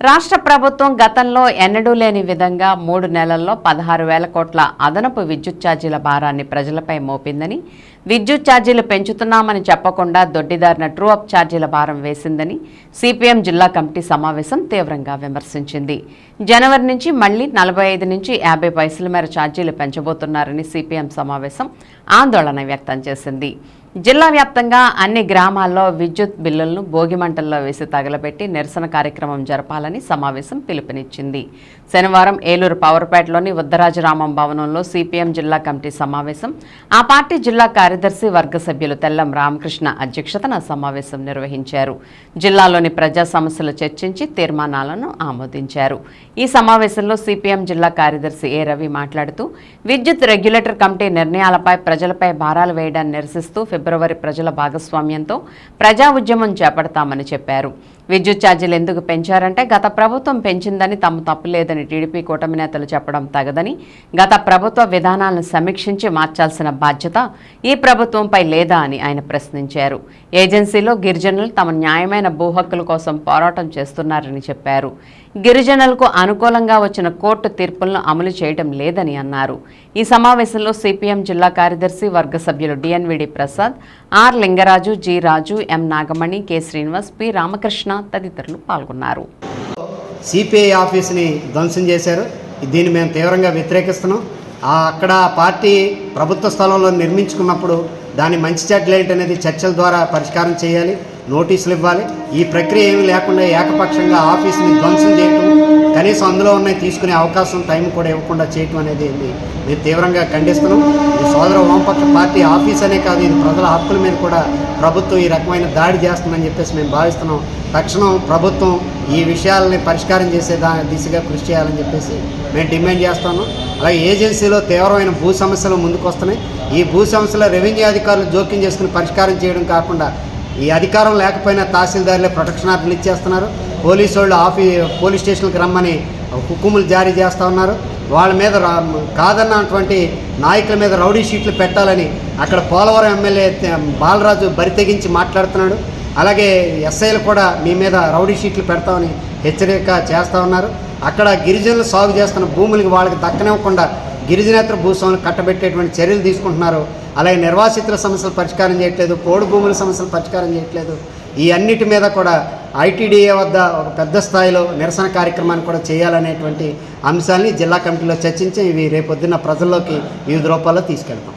రాష్ట్ర ప్రభుత్వం గతంలో ఎన్నడూ లేని విధంగా మూడు నెలల్లో పదహారు వేల కోట్ల అదనపు విద్యుత్ ఛార్జీల భారాన్ని ప్రజలపై మోపిందని విద్యుత్ ఛార్జీలు పెంచుతున్నామని చెప్పకుండా దొడ్డిదారిన ట్రూ అప్ ఛార్జీల భారం వేసిందని సిపిఎం జిల్లా కమిటీ సమావేశం తీవ్రంగా విమర్శించింది. జనవరి నుంచి మళ్ళీ నలభై ఐదు నుంచి యాభై పైసల మేర ఛార్జీలు పెంచబోతున్నారని సిపిఎం సమావేశం ఆందోళన వ్యక్తం చేసింది. జిల్లా వ్యాప్తంగా అన్ని గ్రామాల్లో విద్యుత్ బిల్లులను భోగిమంటల్లో వేసి తగలబెట్టి నిరసన కార్యక్రమం జరపాలని సమావేశం పిలుపునిచ్చింది. శనివారం ఏలూరు పవర్పేటలోని ఉద్దరాజరామం భవనంలో సిపిఎం జిల్లా కమిటీ సమావేశం. ఆ పార్టీ జిల్లా కార్యదర్శి వర్గ సభ్యులు తెల్లం రామకృష్ణ అధ్యక్షతన సమావేశం నిర్వహించారు. జిల్లాలోని ప్రజా సమస్యలు చర్చించి తీర్మానాలను ఆమోదించారు. ఈ సమావేశంలో సిపిఎం జిల్లా కార్యదర్శి ఏ రవి మాట్లాడుతూ విద్యుత్ రెగ్యులేటర్ కమిటీ నిర్ణయాలపై ప్రజలపై భారాలు వేయడాన్ని నిరసిస్తూ ఫిబ్రవరి ప్రజల భాగస్వామ్యంతో ప్రజా ఉద్యమం చేపడతామని చెప్పారు. విద్యుత్ ఛార్జీలు ఎందుకు పెంచారంటే గత ప్రభుత్వం పెంచిందని తమ తప్పులేదని టీడీపీ కూటమి నేతలు చెప్పడం తగదని గత ప్రభుత్వ విధానాలను సమీక్షించి మార్చాల్సిన బాధ్యత ఈ ప్రభుత్వంపై లేదా అని ఆయన ప్రశ్నించారు. ఏజెన్సీలో గిరిజనులు తమ న్యాయమైన భూ హక్కుల కోసం పోరాటం చేస్తున్నారని చెప్పారు. గిరిజనులకు అనుకూలంగా వచ్చిన కోర్టు తీర్పులను అమలు చేయడం లేదని అన్నారు. ఈ సమావేశంలో సిపిఎం జిల్లా కార్యదర్శి వర్గ సభ్యులు D N V D Prasad R Lingaraju G Raju M Nagamani K Srinivas P Ramakrishna తదితరులు పాల్గొన్నారు. సిపిఐ ఆఫీస్ని ధ్వంసం చేశారు. దీన్ని మేము తీవ్రంగా వ్యతిరేకిస్తున్నాం. ఆ అక్కడ పార్టీ ప్రభుత్వ స్థలంలో నిర్మించుకున్నప్పుడు దాని మంచి చెడ్డలు ఏంటనేది చర్చల ద్వారా పరిష్కారం చేయాలి. నోటీసులు ఇవ్వాలి. ఈ ప్రక్రియ ఏమీ లేకుండా ఏకపక్షంగా ఆఫీస్ని ధ్వంసం చేయటం కనీసం అందులో ఉన్నాయి తీసుకునే అవకాశం టైం కూడా ఇవ్వకుండా చేయటం అనేది మేము తీవ్రంగా ఖండిస్తున్నాం. ఈ సోదర వామపక్ష పార్టీ ఆఫీస్ అనే కాదు ఇది ప్రజల హక్కుల మీద కూడా ప్రభుత్వం ఈ రకమైన దాడి చేస్తుందని చెప్పేసి మేము భావిస్తున్నాం. తక్షణం ప్రభుత్వం ఈ విషయాలని పరిష్కారం చేసే దా దిశగా కృషి చేయాలని చెప్పేసి మేము డిమాండ్ చేస్తాను అలాగే ఏజెన్సీలో తీవ్రమైన భూ సమస్యలు ముందుకు వస్తున్నాయి ఈ భూ సమస్యల రెవెన్యూ అధికారులు జోక్యం చేసుకుని పరిష్కారం చేయడం కాకుండా ఈ అధికారం లేకపోయినా తహసీల్దారులే ప్రొటెక్షన్ ఆర్డర్లు ఇచ్చేస్తున్నారు. పోలీసు వాళ్ళు ఆఫీ పోలీస్ స్టేషన్కి రమ్మని హుకుములు జారీ చేస్తూ ఉన్నారు. వాళ్ళ మీద కాదన్నటువంటి నాయకుల మీద రౌడీ షీట్లు పెట్టాలని అక్కడ పోలవరం ఎమ్మెల్యే బాలరాజు బరితెగించి మాట్లాడుతున్నాడు. అలాగే ఎస్ఐలు కూడా మీ మీద రౌడీ షీట్లు పెడతామని హెచ్చరిక చేస్తూ ఉన్నారు. అక్కడ గిరిజనులు సాగు చేస్తున్న భూములకి వాళ్ళకి దక్కనివ్వకుండా గిరిజనేతర భూస్వాములు కట్టబెట్టేటువంటి చర్యలు తీసుకుంటున్నారు. అలాగే నిర్వాసితుల సమస్యలు పరిష్కారం చేయట్లేదు పోడు భూముల సమస్యలు పరిష్కారం చేయట్లేదు. ఈ అన్నిటి మీద కూడా ఐటీడీఏ వద్ద ఒక పెద్ద స్థాయిలో నిరసన కార్యక్రమాన్ని కూడా చేయాలనేటువంటి అంశాన్ని జిల్లా కమిటీలో చర్చించి ఇవి రేపొద్దున్న ప్రజల్లోకి వివిధ రూపాల్లో తీసుకెళ్తాం.